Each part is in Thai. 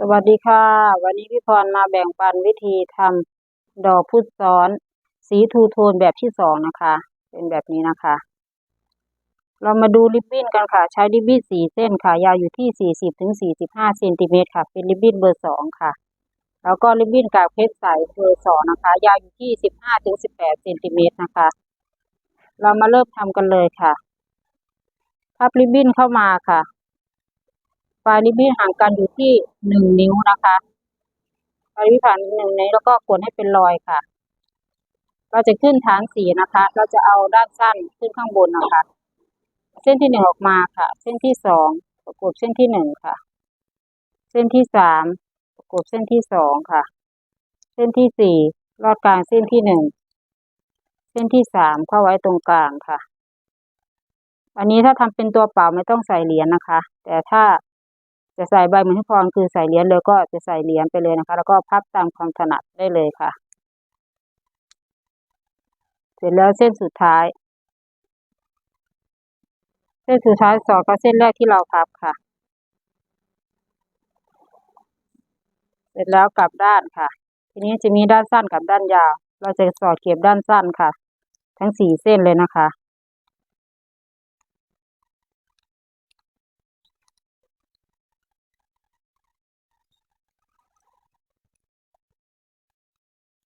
สวัสดีค่ะ วันนี้พี่พรมาแบ่งปันวิธีทำดอกพุดซ้อน สีทูโทนแบบที่สองนะคะ เป็นแบบนี้นะคะ เรามาดูริบบิ้นกันค่ะ ใช้ริบบิ้นสี่เส้นค่ะ ยาวอยู่ที่สี่สิบถึงสี่สิบห้าเซนติเมตรค่ะ เป็นริบบิ้นเบอร์สองค่ะ แล้วก็ริบบิ้นกากเพชรใสเบอร์สองนะคะ ยาวอยู่ที่สิบห้าถึงสิบแปดเซนติเมตรนะคะ เรามาเริ่มทำกันเลยค่ะพับริบบิ้นเข้ามาค่ะ ปลายริบบิ้นห่างกันอยู่ที่หนึ่งนิ้วนะคะปลายริบบิ้นผ่านหนึ่งนิ้วแล้วก็กดให้เป็นรอยค่ะ เราจะขึ้นฐานสีนะคะ เราจะเอาด้านสั้นขึ้นข้างบนนะคะ เส้นที่หนึ่งออกมาค่ะ เส้นที่สองประกบเส้นที่หนึ่งค่ะ เส้นที่สามประกบเส้นที่สองค่ะ เส้นที่สี่ลอดกลางเส้นที่หนึ่งเส้นที่สามเข้าไว้ตรงกลางค่ะ อันนี้ถ้าทำเป็นตัวเปล่าไม่ต้องใส่เหรียญนะคะ แต่ถ้า จะใส่ใบมือนที่พรคือใส่เหรียญเลยก็จะใส่เหรียญไปเลยนะคะ แล้วก็พับตามความถนัดได้เลยค่ะ เสร็จแล้วเส้นสุดท้าย เส้นสุดท้ายสอดกับเส้นแรกที่เราพับค่ะ เสร็จแล้วกลับด้านค่ะ ทีนี้จะมีด้านสั้นกับด้านยาว เราจะสอดเก็บด้านสั้นค่ะ ทั้งสี่เส้นเลยนะคะ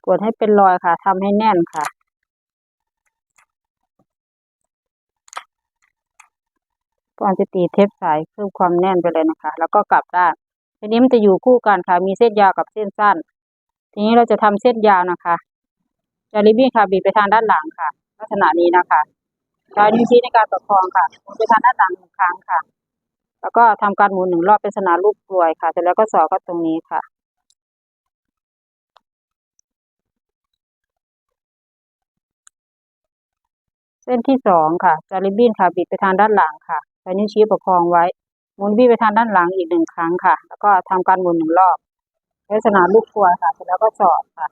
กดให้เป็นรอยค่ะทำให้แน่นค่ะ ก่อนจะตีเทปสายเพิ่มความแน่นไปเลยนะคะ แล้วก็กลับด้านทีนี้มันจะอยู่คู่กันค่ะ มีเส้นยาวกับเส้นสั้น ทีนี้เราจะทำเส้นยาวนะคะจะริบบิ้นค่ะบีบไปทางด้านหลังค่ะ ลักษณะนี้นะคะใช้นิ้วชี้ในการประคองค่ะหมุนไปทางด้านหลังหนึ่งครั้งค่ะ แล้วก็ทำการหมุนหนึ่งรอบเป็นสนารูปกลวยค่ะ เสร็จแล้วก็สอดก็ตรงนี้ค่ะ ส้นที่สองค่ะจะริบบิ้นค่ะ บิดไปทางด้านหลังค่ะใช้นิ้วชี้ประคองไว้หมุนบี้ไปทางด้านหลังอีกหนึ่งครั้งค่ะ แล้วก็ทำการหมุนหนึ่งรอบลักษณะลูกครัวค่ะเสร็จแล้วก็สอดค่ะ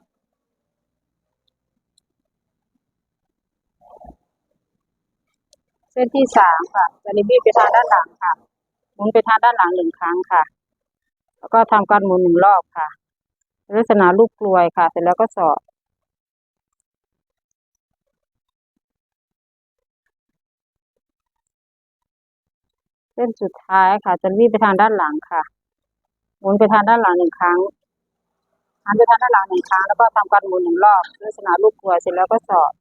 เส้นที่สามค่ะจะริบบิ้ไปทางด้านหลังค่ะ หมุนไปทางด้านหลังหนึ่งครั้งค่ะ แล้วก็ทำการหมุนหนึ่งรอบค่ะ ลักษณะลูกกลวยค่ะ เสร็จแล้วก็สอด ส้นสุดท้ายค่ะจะรีบไปทางด้านหลังค่ะ หมุนไปทางด้านหลังหนึ่งครั้งหันไปทางด้านหลังหนึ่งครั้งแล้วก็ทำการหมุนหนึ่งรอบลักษณะลูกกลัวเสร็จแล้วก็สอด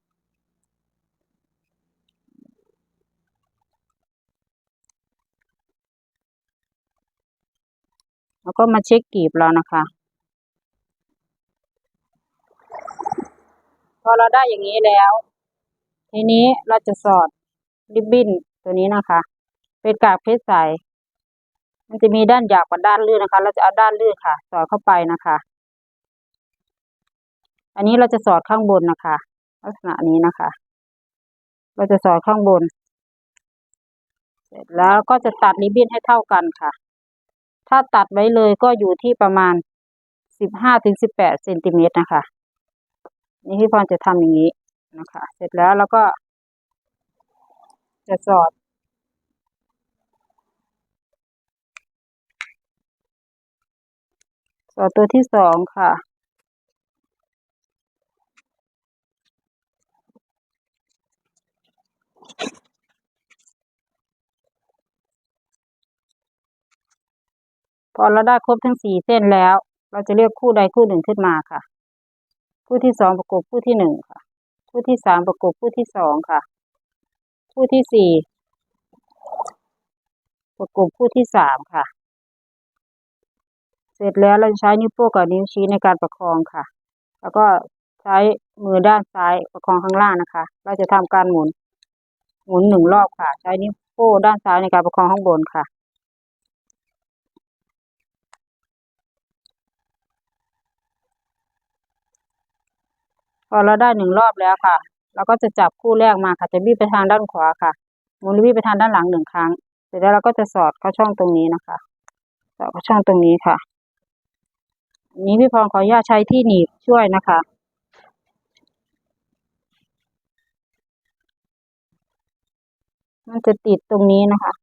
แล้วก็มาเช็คกลีบเรานะคะพอเราได้อย่างนี้แล้ว ทีนี้เราจะสอดริบบิ้นตัวนี้นะคะ เป็นกากเพชรใส มันจะมีด้านหยาบกับด้านลื่นนะคะ เราจะเอาด้านลื่นค่ะ สอดเข้าไปนะคะ อันนี้เราจะสอดข้างบนนะคะ ลักษณะนี้นะคะ เราจะสอดข้างบน เสร็จแล้วก็จะตัดริบบิ้นให้เท่ากันค่ะ ถ้าตัดไว้เลยก็อยู่ที่ประมาณสิบห้าถึงสิบแปดเซนติเมตรนะคะ นี่พี่พรจะทำอย่างนี้นะคะ เสร็จแล้วแล้วก็จะสอด สอตัวที่สองค่ะ พอเราได้ครบทั้งสี่เส้นแล้ว เราจะเลือกคู่ใดคู่หนึ่งขึ้นมาค่ะ คู่ที่สองประกบคู่ที่หนึ่งค่ะ คู่ที่สามประกบคู่ที่สองค่ะ คู่ที่สี่ประกบคู่ที่สามค่ะ เสร็จแล้วเราจะใช้นิ้วโป้งกับนิ้วชี้ในการประคองค่ะ แล้วก็ใช้มือด้านซ้ายประคองข้างล่างนะคะ เราจะทำการหมุน หมุนหนึ่งรอบค่ะ ใช้นิ้วโป้งด้านซ้ายในการประคองข้างบนค่ะพอเราได้หนึ่งรอบแล้วค่ะ เราก็จะจับคู่แรกมาค่ะ จะบี้ไปทางด้านขวาค่ะหมุนบี้ไปทางด้านหลังหนึ่งครั้ง เสร็จแล้วเราก็จะสอดเข้าช่องตรงนี้นะคะ สอดเข้าช่องตรงนี้ค่ะ อันนี้พี่พรขออนุญาตใช้ที่หนีบช่วยนะคะ มันจะติดตรงนี้นะคะ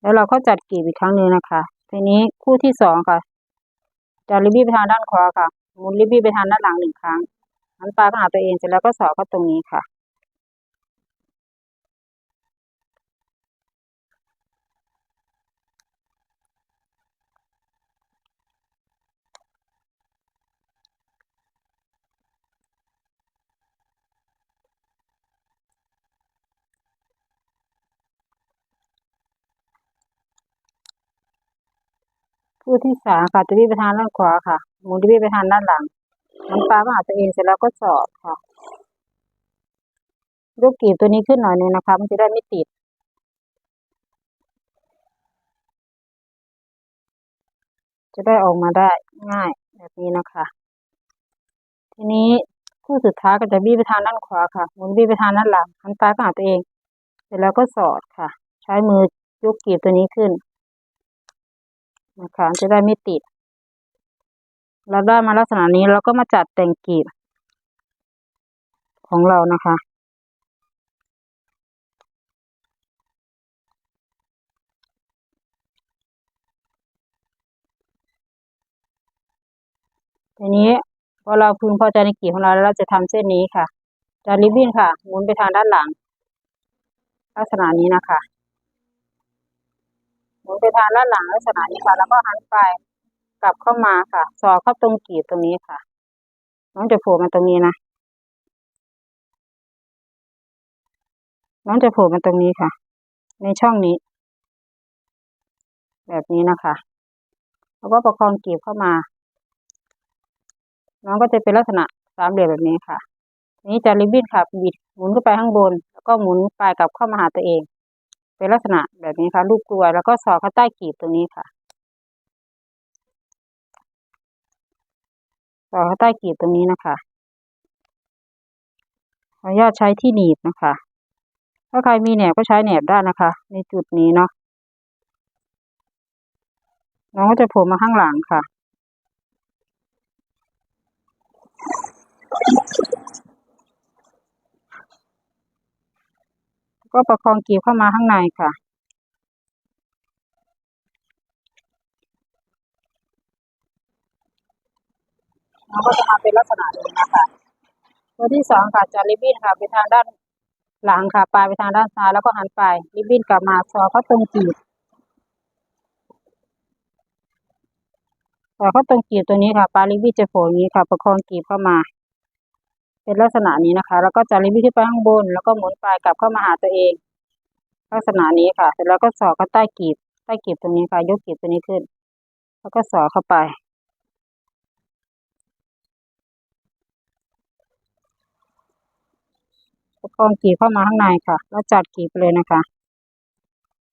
แล้วเราก็จัดกลีบอีกครั้งหนึ่งนะคะ ทีนี้คู่ที่สองค่ะ จะริบบี้ไปทางด้านขวาค่ะหมุนริบบี้ไปทางด้านหลังหนึ่งครั้งหันปลายเข้าหาตัวเองเสร็จแล้วก็สอดเข้าตรงนี้ค่ะ คู่ที่สามค่ะจะวิ่งไปทางด้านขวาค่ะหมุนจะวิ่งไปทางด้านหลังหันปลายเข้าหาตัวเองเสร็จแล้วก็สอดค่ะยกกีบตัวนี้ขึ้นหน่อยนึงนะคะ มันจะได้ไม่ติดจะได้ออกมาได้ง่ายแบบนี้นะคะ ทีนี้คู่สุดท้ายก็จะบี้ไปทางด้านขวาค่ะหมุนบี้ไปทางด้านหลังหันปลายเข้าหาตัวเอง เสร็จแล้วก็สอดค่ะ ใช้มือยกกีบตัวนี้ขึ้น นะคะจะได้ไม่ติด เราได้มาลักษณะนี้เราก็มาจัดแต่งกลีบ ของเรานะคะทีนี้พอเราพึงพอใจในกลีบของเราแล้วเราจะทำเส้นนี้ค่ะจะริบบิ้นค่ะหมุนไปทางด้านหลัง ลักษณะนี้นะคะ หมุนไปทางด้านหลังลักษณะนี้ค่ะ แล้วก็หันไปกลับเข้ามาค่ะ สอเข้าตรงกีบตรงนี้ค่ะ น้องจะโผล่มาตรงนี้นะ น้องจะโผล่มาตรงนี้ค่ะ ในช่องนี้ แบบนี้นะคะแล้วก็ประคองกีบเข้ามา น้องก็จะเป็นลักษณะสามเหลี่ยมแบบนี้ค่ะ นี้จะริบบิ้นค่ะบิดหมุนขึ้นไปข้างบน แล้วก็หมุนปลายกลับเข้ามาหาตัวเอง เป็นลักษณะแบบนี้ค่ะลูกกลวยแล้วก็สอดเข้าใต้กีบตรงนี้ค่ะสอดเข้าใต้กีบตรงนี้นะคะขออนุญาตใช้ที่หนีบนะคะ ถ้าใครมีแหนบก็ใช้แหนบได้นะคะ ในจุดนี้เนาะน้องก็จะโผล่มาข้างหลังค่ะ ก็ประคองกลีบเข้ามาข้างในค่ะน้องก็จะมาเป็นลักษณะนี้นะคะตัวที่สองค่ะจะริบบิ้นค่ะไปทางด้านหลังค่ะปลายไปทางด้านซ้ายแล้วก็หันไปริบบิ้นกลับมาสอดเข้าตรงกลีบสอดเข้าตรงกลีบตัวนี้ค่ะปลายริบบิ้นจะโผล่อย่างนี้ค่ะ ประคองกลีบเข้ามา เป็นลักษณะนี้นะคะ แล้วก็จะริบบิ้นขึ้นไปข้างบน แล้วก็หมุนปลายกลับเข้ามาหาตัวเอง ลักษณะนี้ค่ะ เสร็จแล้วก็สอดเข้าใต้กีบ ใต้กีบตรงนี้ค่ะ ยกกีบตัวนี้ขึ้น แล้วก็สอดเข้าไปประคองกีบเข้ามาข้างในค่ะ แล้วจัดกีบไปเลยนะคะ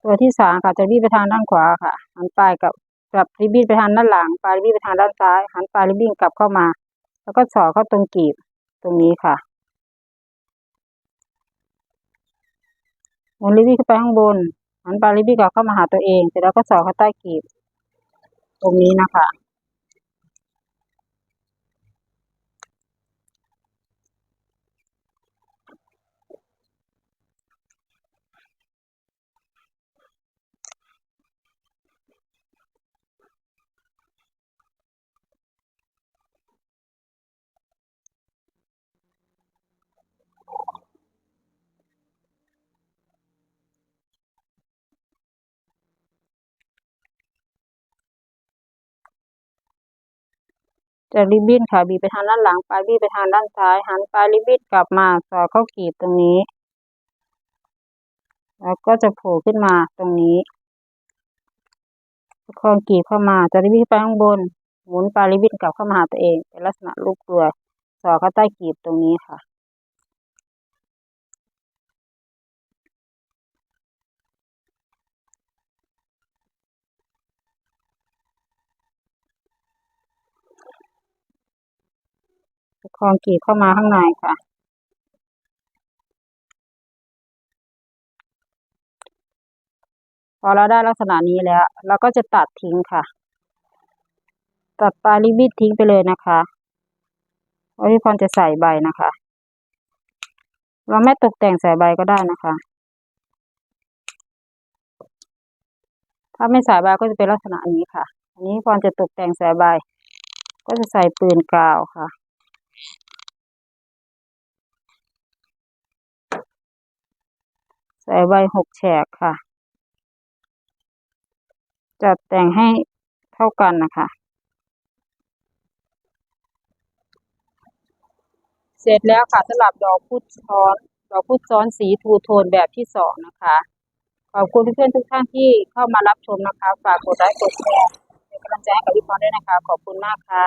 ตัวที่สามค่ะจะรีบไปทางด้านขวาค่ะ หันปลายกับกลับริบบิ้นไปทางด้านหลัง ปลายริบบิ้นไปทางด้านซ้าย หันปลายริบบิ้นกลับเข้ามา แล้วก็สอดเข้าตรงกีบ ตรงนี้ค่ะหมุนลิบบิ้ขึ้นไปข้างบนหันปลาลิบบิ้กลับเข้ามาหาตัวเองเสร็จแล้วก็สอดเข้าใต้กีบ ตรงนี้นะคะ จากริบบิ้นค่ะบีไปทางด้านหลังปลายบีไปทางด้านซ้าย หันปลายริบบิ้นกลับมาสอดเข้ากลีบตรงนี้ แล้วก็จะโผล่ขึ้นมาตรงนี้ประคองกลีบเข้ามาจะริบบิ้นไปข้างบน หมุนปลายริบบิ้นกลับเข้ามาหาตัวเองเป็นลักษณะลูกตัวสอดเข้าใต้กลีบตรงนี้ค่ะ ประคองกีบเข้ามาข้างในค่ะ พอเราได้ลักษณะนี้แล้ว เราก็จะตัดทิ้งค่ะ ตัดปลายริบบิ้นทิ้งไปเลยนะคะเพราะพี่พรจะใส่ใบนะคะ เราไม่ตกแต่งใส่ใบก็ได้นะคะ ถ้าไม่ใสายใบก็จะเป็นลักษณะนี้ค่ะ อันนี้พรจะตกแต่งใสายใบ ก็จะใส่ปืนกาวค่ะ ใส่ใบหกแฉกค่ะ จัดแต่งให้เท่ากันนะคะ เสร็จแล้วค่ะสำหรับดอกพุธซ้อน ดอกพุธซ้อนสีทูโทนแบบที่สองนะคะ ขอบคุณเพื่อนๆทุกท่านที่เข้ามารับชมนะคะ ฝากกดไลค์กดแชร์เป็นกำลังใจให้กับพี่พรด้วยนะคะ ขอบคุณมากค่ะ